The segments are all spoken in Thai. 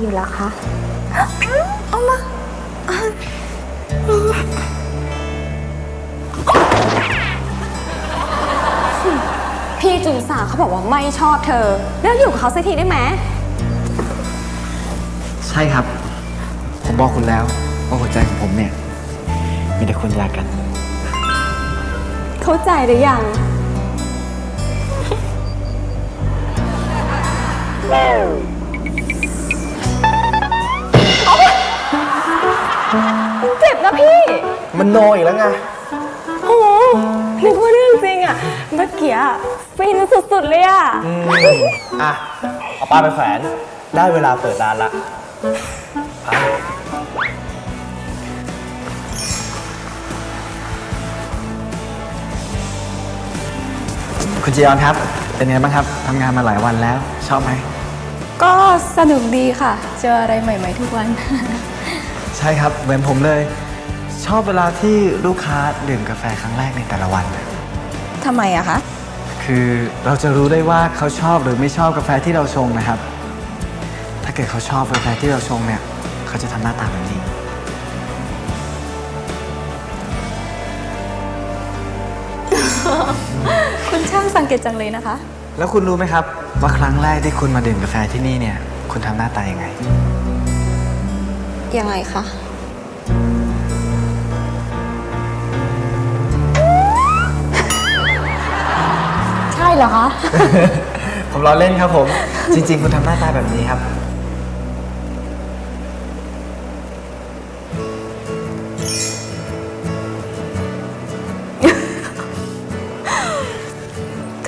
อยู่ล่ะคะเอามาพี่จุนสาเขาบอกว่าไม่ชอบเธอเลิกอยู่กับเขาสักทีได้ไหม ใช่ครับ ผมบอกคุณแล้วว่าหัวใจของผมเนี่ย มีแต่คนอยากกัน เข้าใจหรือยัง มันโนอีกแล้วไง โอ้โหนึกว่าเรื่องจริงอะเมื่อกี้อะฟินสุดๆเลยอะอะ เอาปลาไปแขวน ได้เวลาเปิดร้านละไปคุณจียอนครับ เป็นไงบ้างครับทำงานมาหลายวันแล้ว ชอบไหม ก็สนุกดีค่ะ เจออะไรใหม่ ๆ ทุกวัน ใช่ครับ เหมือนผมเลย ชอบเวลาที่ลูกค้าดื่มกาแฟครั้งแรกในแต่ละวันทำไมอะคะ คือเราจะรู้ได้ว่าเขาชอบหรือไม่ชอบกาแฟที่เราชงนะครับ ถ้าเกิดเขาชอบกาแฟที่เราชงเนี่ยเขาจะทำหน้าตาแบบนี้ คุณช่างสังเกตจังเลยนะคะ แล้วคุณรู้ไหมครับ ว่าครั้งแรกที่คุณมาดื่มกาแฟที่นี่เนี่ย คุณทำหน้าตายังไง ยังไงคะ เหรอคะ ผมล้อเล่นครับผม จริง ๆ คุณทำหน้าตาแบบนี้ครับ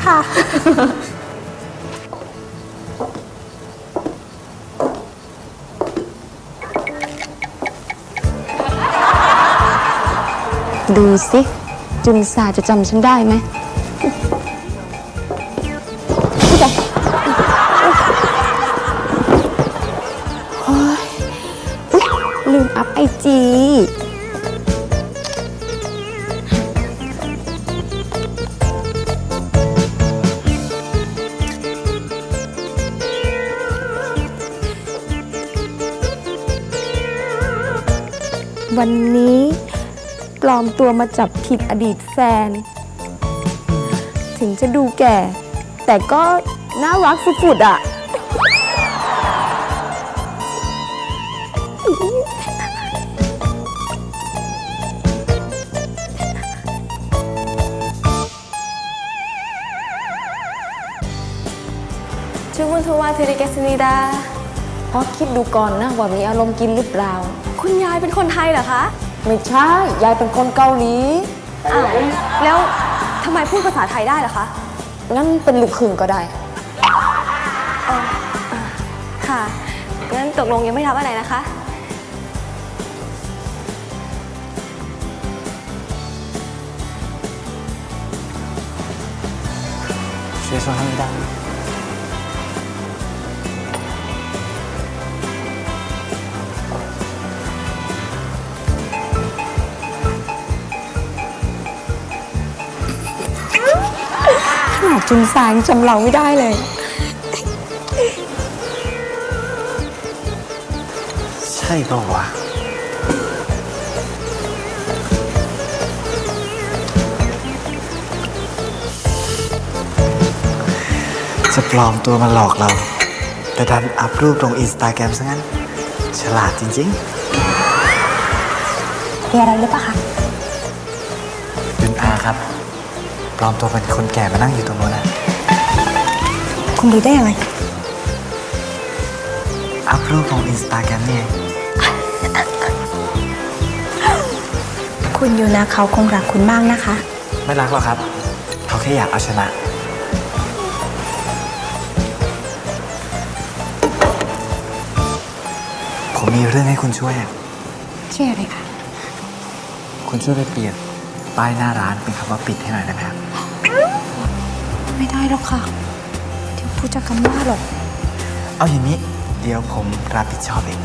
ค่ะ ดูสิ จุนซาจะจำฉันได้ไหม ไอจีวันนี้ปลอมตัวมาจับผิดอดีตแฟน ถึงจะดูแก่ แต่ก็น่ารักสุดๆอะ ชื่อบุญทวาเทริเกสนิดาเพราะคิดดูก่อนนะว่ามีอารมณ์กินหรือเปล่า คุณยายเป็นคนไทยเหรอคะไม่ใช่ ยายเป็นคนเกาหลี อ้าวแล้วทำไมพูดภาษาไทยได้ล่ะคะงั้นเป็นลูกครึ่งก็ได้ค่ะงั้นตกลงยังไม่รับอะไรนะคะเสียส่วางดังขนาดจุนซายังจำเราไม่ได้เลย ใช่เปล่าวะจะปลอมตัวมาหลอกเรา แต่ดันอัพรูปลงอินสตาแกรมซะงั้น ฉลาดจริงมีอะไรหรือเปล่าคะๆยุนอาครับ ปลอมตัวเป็นคนแก่มานั่งอยู่ตรงโน้นนะคุณรู้ได้ยังไง อัพรูปลงอินสตาแกรมนี่เองคุณยูนะเขาคงรักคุณมากนะคะ ไม่รักหรอกครับ เขาแค่อยากเอาชนะ ผมมีเรื่องให้คุณช่วยอะชื่ออะไรคะ คุณช่วยไปเปลี่ยนป้ายหน้าร้านเป็นคำว่าปิดให้หน่อยได้ไหมครับ ได้หรอกค่ะ เดี๋ยวผู้จัดการว่าหรอก เอาอย่างนี้ เดี๋ยวผมรับผิดชอบเอง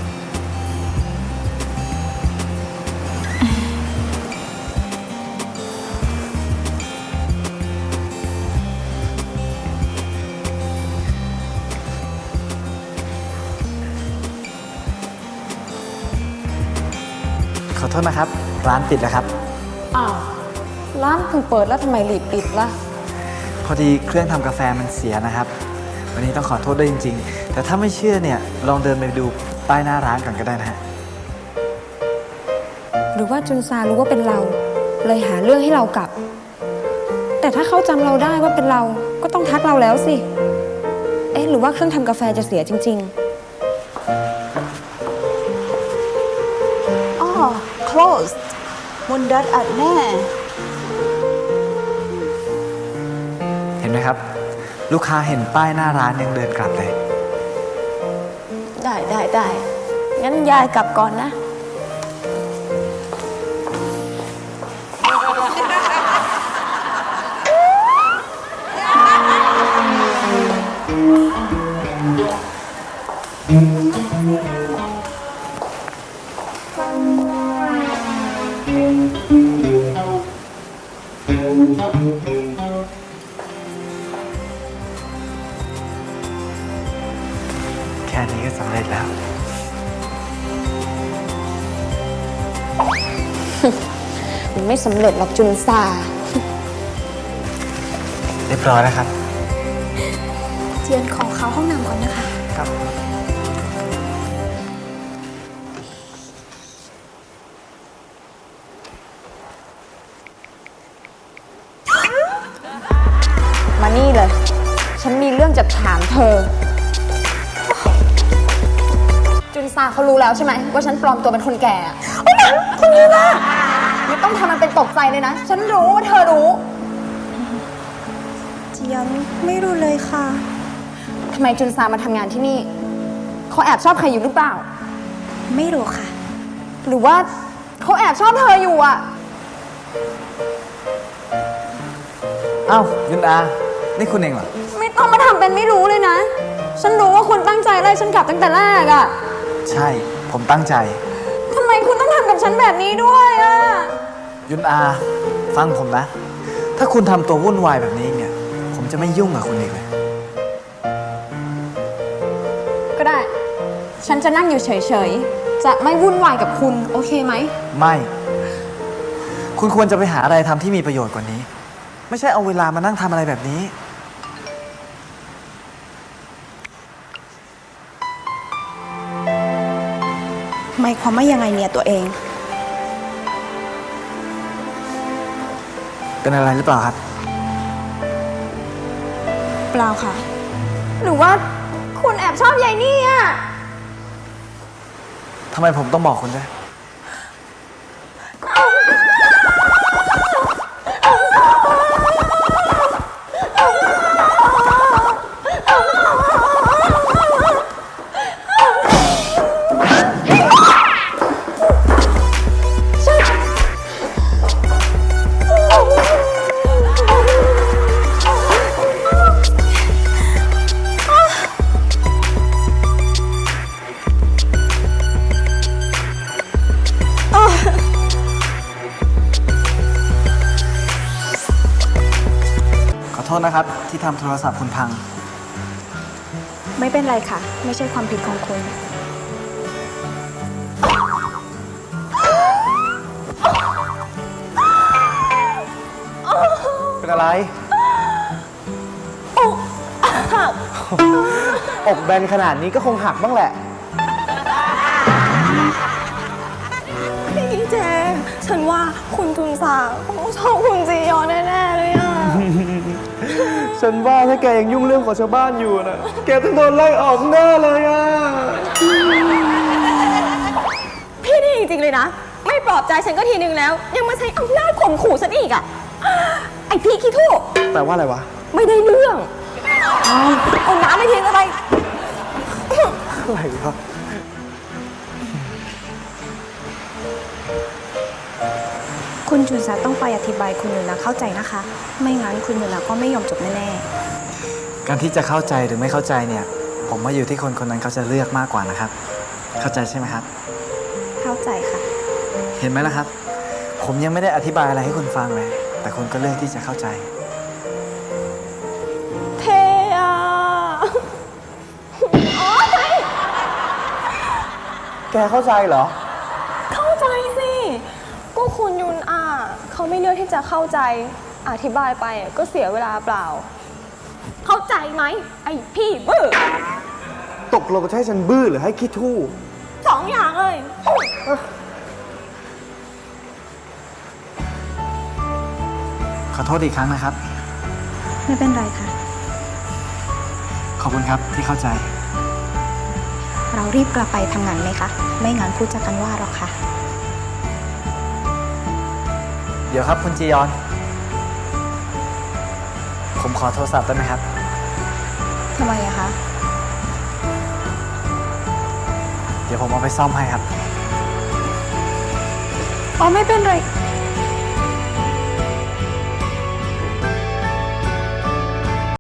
ขอโทษนะครับ ร้านปิดแล้วครับ อ้าว ร้านเพิ่งเปิดแล้วทำไมรีบปิดล่ะ พอดีเครื่องทำกาแฟมันเสียนะครับ วันนี้ต้องขอโทษด้วยจริง ๆ แต่ถ้าไม่เชื่อเนี่ยลองเดินไปดูป้ายหน้าร้านก่อนก็ได้นะฮะหรือว่าจุนซารู้ว่าเป็นเรา เลยหาเรื่องให้เรากลับ แต่ถ้าเขาจำเราได้ว่าเป็นเราก็ต้องทักเราแล้วสิ เอ๊ะหรือว่าเครื่องทำกาแฟจะเสียจริงอ๋อ closed มนดัดอัดแน่ ครับ ลูกค้าเห็นป้ายหน้าร้านยังเดินกลับเลย ได้ได้ได้งั้นยายกลับก่อนนะแค่ นี้ก็สำเร็จแล้วๆมันไม่สำเร็จหรอกจุนซาเรียบร้อยแล้วครับ เจียนขอเข้าห้องน้ำก่อนนะคะ ครับ มานี่เลย ฉันมีเรื่องจะถามเธอ จุนซาเขารู้แล้วใช่ไหมว่าฉันปลอมตัวเป็นคนแก่อะคนนี้นะไม่ต้องทำมันเป็นตกใจเลยนะ ฉันรู้ว่าเธอรู้เจียนไม่รู้เลยค่ะ ทำไมจุนซามาทำงานที่นี่เขาแอบชอบใครอยู่หรือเปล่า ไม่รู้ค่ะ หรือว่าเขาแอบชอบเธออยู่อะ เอ้ายุนอานี่คุณเองเหรอ ไม่ต้องมาทำเป็นไม่รู้เลยนะ ฉันรู้ว่าคุณตั้งใจไล่ฉันกลับตั้งแต่แรกอะ ใช่ ผมตั้งใจ ทำไมคุณต้องทำกับฉันแบบนี้ด้วยอะยุนอา ฟังผมนะ ถ้าคุณทำตัววุ่นวายแบบนี้เนี่ย ผมจะไม่ยุ่งกับคุณอีกเลย ก็ได้ ฉันจะนั่งอยู่เฉยๆ จะไม่วุ่นวายกับคุณ โอเคไหม ไม่ คุณควรจะไปหาอะไรทำที่มีประโยชน์กว่านี้ ไม่ใช่เอาเวลามานั่งทำอะไรแบบนี้ หมายความว่ายังไงเนี่ยตัวเอง เป็นอะไรหรือเปล่าครับ เปล่าค่ะ หรือว่าคุณแอบชอบยายนี่อะทำไมผมต้องบอกคุณด้วย ษนะครับ ที่ทำโทรศัพท์คุณพัง ไม่เป็นไรค่ะ ไม่ใช่ความผิดของคุณ เป็นอะไร อกแบนขนาดนี้ก็คงหักบ้างแหละ พี่เจ ฉันว่าคุณจุนสาคงชอบคุณจียอนแน่ๆเลยอะ ฉันว่าถ้าแกยังยุ่งเรื่องของชาวบ้านอยู่นะแกต้องโดนไล่ออกแน่เลยอะ พี่นี่จริงๆเลยนะ ไม่ปลอบใจฉันก็ทีนึงแล้ว ยังมาใช้อำนาจข่มขู่ฉันอีกอะ ไอพี่ขี้ทู่แปลว่าอะไรวะ ไม่ได้เรื่องเอาน้ำไม่ทิ้งอะไร อะไรวะ คุณจุนซาต้องไปอธิบายคุณหนูนะเข้าใจนะคะ ไม่งั้นคุณหนูนะก็ไม่ยอมจบแน่การที่จะเข้าใจหรือไม่เข้าใจเนี่ย ผมว่าอยู่ที่คนคนนั้นเขาจะเลือกมากกว่านะครับ เข้าใจใช่ไหมครับ ๆเข้าใจค่ะ เห็นไหมล่ะครับ ผมยังไม่ได้อธิบายอะไรให้คุณฟังเลย แต่คุณก็เลือกที่จะเข้าใจ เทอะแกเข้าใจเหรอ เข้าใจสิ คุณยุนอะเขา ไม่เลือกที่จะเข้าใจอธิบายไปอะก็เสียเวลาเปล่า เข้าใจไหมไอพี่บื้อตกลงจะให้ฉันบื้อหรือให้ขี้ทู่สองอย่างเลยขอโทษอีกครั้งนะครับ ไม่เป็นไรค่ะ ขอบคุณครับที่เข้าใจ เรารีบกลับไปทำงานไหมคะ ไม่งั้นผู้จัดการว่าหรอกค่ะเดี๋ยวครับคุณจียอน ผมขอโทรศัพท์ได้ไหมครับ ทำไมอะคะ เดี๋ยวผมเอาไปซ่อมให้ครับ อ๋อไม่เป็นไร